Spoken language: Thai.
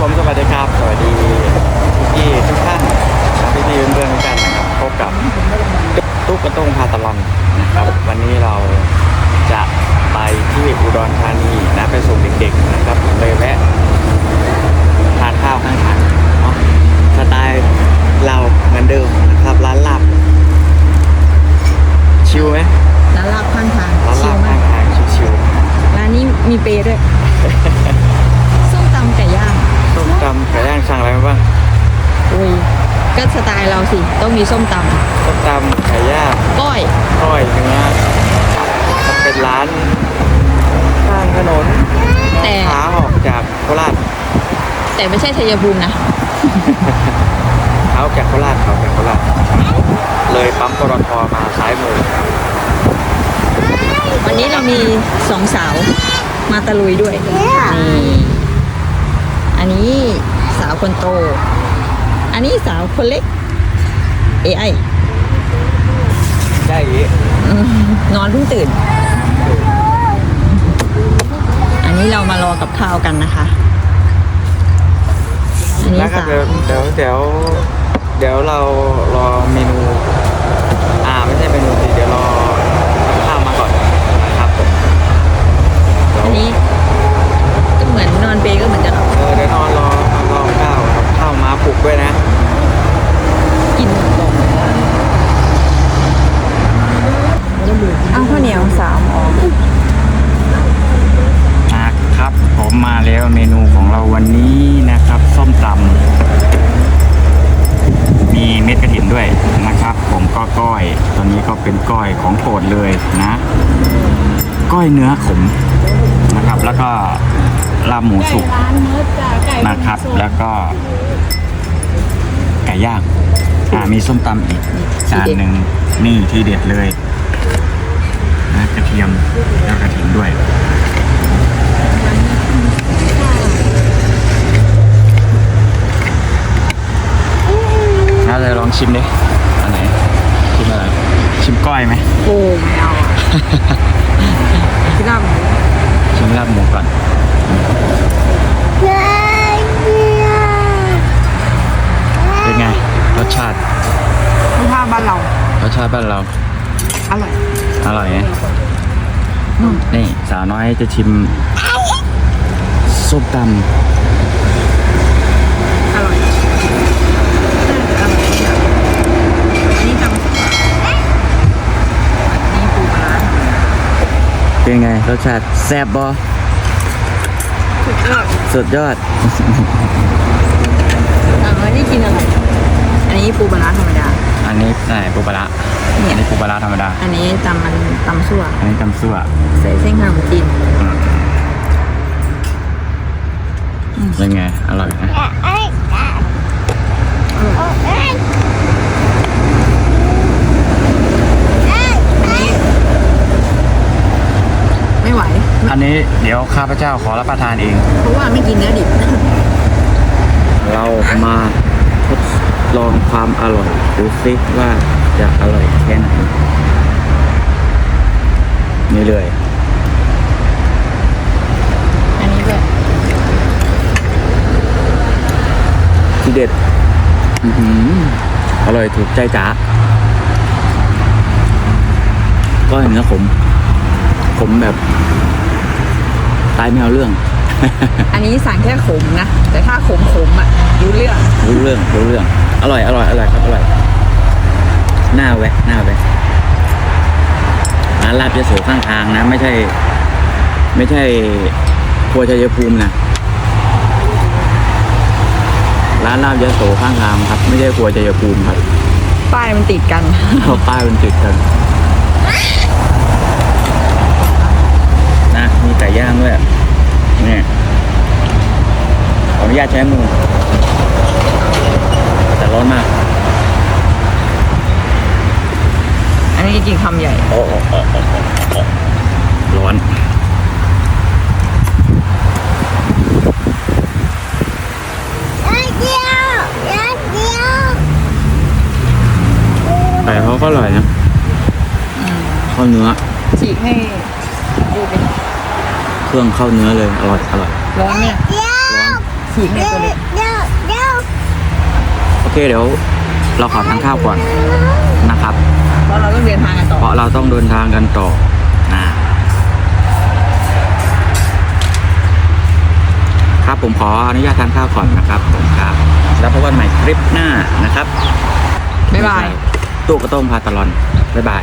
ผมสวัสดีครับ สวัสดีทุกที่ทุกท่านที่ที่ยืนเบื้องกันนะครับพบกับตุ๊กกระตุ้งพาตลอนนะครับ วันนี้เราจะไปที่อุดรธานีนะไปส่งเด็กๆนะครับเลยแวะทานข้าวข้างทางเนาะสไตล์เราเหมือนเดิมนะครับร้านลับชิวไหมร้านลาบข้างทางร้านลับข้างทางชิวๆร้านนี้มีเปย์ด้วย ก็สไตล์เราสิ ต้องมีส้มตส้มตำไก่ย่างำก้อย ก้อยเนื้อมันเป็นร้านข้างถนนแต่ ขาออกจากโคราชแต่ไม่ใช่ชัยภูมินะเขาจากโคราชเขาจากโคราชเลยปั๊มปตทมาซ้ายมือวันนี้เรามีสองสาวมาตะลุยด้วยนี่อันนี้สาวคนโต อันนี้สาวคนเล็ก AI ได้อีกอืมนอนเพิ่งตื่น อันนี้เรามารอกับข้าวกันนะคะ อันนี้นะครับสาวเดี๋ยวเดี๋ยวเดี๋ยวเดี๋ยวเรารอเมนู อ่าไม่ใช่เมนูสิเดี๋ยวรอข้าวมาก่อนนะครับผมเดี๋ยว อันนี้ก็เหมือนนอนเปรย์ก็เหมือนกันหรอก เออเดี๋ยวนอนรอรอข้าวกับข้าวมาปลุกด้วยนะ กินก่อนเอาข้าวเหนียวสามออก นะครับผมมาแล้วเมนูของเราวันนี้นะครับ ส้มตำมีเม็ดกระถินด้วยนะครับ ผมก็ก้อยตัวนี้ ก้อยของโปรดเลยนะก้อยเนื้อขมนะครับ แล้วก็ลาบหมูสุกนะครับ แล้วก็ไก่ย่างอ่ามีส้มตำอีกจานหนึ่งนี่ทีเด็ดเลยนะกระเทียมแล้วกระถินด้วยน่าจะลองชิมดิ อยไหมโอ้ไม่เอาอะพี่ดชิมลาบหมูก่อนเป็นไง รสชาติำผ้าบ้านเรารสชาติบ้านเรา อร่อย อร่อยไหมนี่ สาวน้อยจะชิมส้มตอร่อย อร่อยอันนี้ตำอันนี้ปูปลาร้าำ เป็นไงรสชาติแซ่บบอสุดยอดสุดยอดอ่าอันนี้กินอะไร อันนี้ปูปลาร้าธรรมดา อันนี้ไหนปูปลาร้าเนี่ยอันนี้ปูปลาร้าธรรมดา อันนี้ตำมันตำซั่ว อันนี้ตำซั่ว ใส่เส้นขนมจีนเป็นไง อร่อยไหมไม่ไหว อันนี้เดี๋ยวข้าพเจ้าขอรับประทานเอง เพราะว่าไม่กินเนื้อดิบ เรามาทดลองความอร่อยดูซิว่าจะอร่อยแค่ไหนนี่เลยอันนี้ด้วยที่เด็ดอื้อหืออร่อยถูกใจจ๋าก็เห็นนะขมขมแบบ ตายไม่เอาเรื่อง อันนี้สั่งแค่ขมนะ แต่ถ้าขมขมๆอะรู้เรื่องรู้เรื่องรู้เรื่อง อร่อยอร่อยอร่อยครับอร่อยหน้าแวะหน้าแวะร้านลาบยโสข้างทางนะ ไม่ใช่ ไม่ใช่ครัวชัยภูมินะร้านลาบยโสข้างทางครับ ไม่ใช่ครัวชัยภูมิครับ ป้ายมันติดกัน เพราะป้ายมันติดกัน นะมีไก่ย่างด้วยเนี่ยขออนุญาตใช้มือ แต่ร้อนมาก อันนี้กินคำใหญ่ โอ้โอ้โอ้โอ้โอ้โอ้ร้อนไก่เขาก็อร่อยนะข้าวเนื้อฉีกให้ดูเป็น เครื่องเข้าเนื้อเลย อร่อย อร่อย ร้อนเนี่ยร้อนฉีกให้ตัวเล็กโอเคเดี๋ยวเราขอทานข้าวก่อนนะครับ เพราะเราต้องเดินทางกันต่อเพราะเราต้องเดินทางกันต่อนะครับผมขออนุญาตทานข้าวก่อนนะครับผมครับ แล้วพบกันใหม่คลิปหน้านะครับ บ๊ายบาย ตู้กระต้มพาตลอน บ๊ายบาย